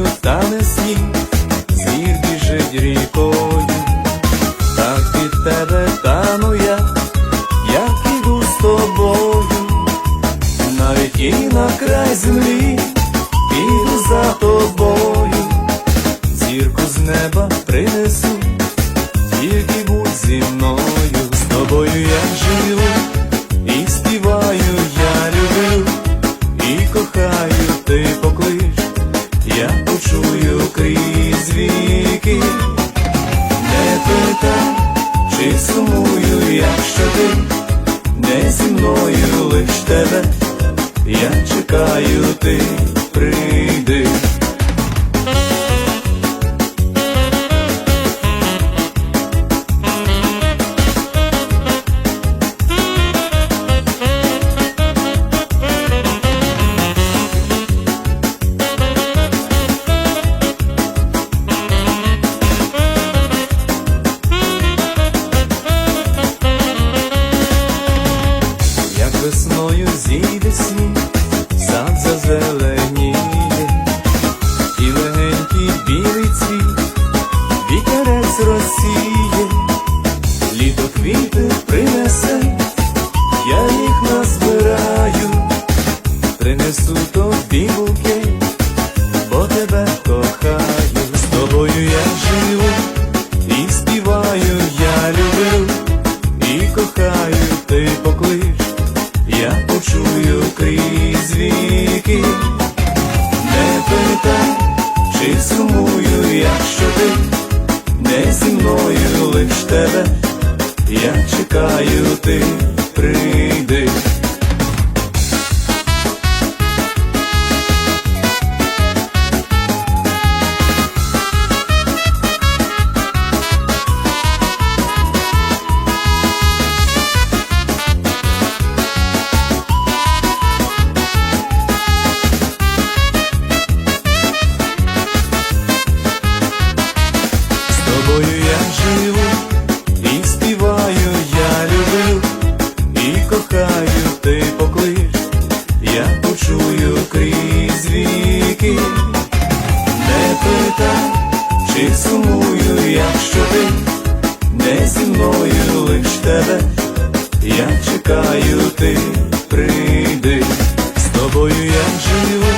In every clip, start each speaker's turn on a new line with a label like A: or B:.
A: тане сніг, звір біжить рікою, так від тебе тану я, як іду з тобою, навіть і на край землі, не питай, чи сумую, якщо ти не зі мною лиш тебе, я чекаю, ти прийди. Назбираю, принесу тобі букет, бо тебе кохаю, з тобою я живу і співаю, я люблю, і кохаю, ти поклич, я почую крізь віки, не питай, чи сумую, якщо ти. Не зі мною лиш тебе, я чекаю, ти прийди. З я живу віки, не питай, чи сумую, якщо ти не зі мною лиш тебе, я чекаю, ти прийди, з тобою я живу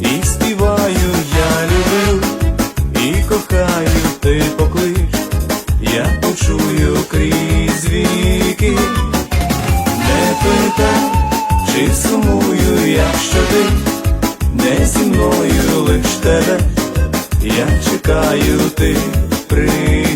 A: і співаю, я люблю і кохаю, ти поклич, я почую крізь віки, не питай, чи сумую, якщо ти чекаю ти. При...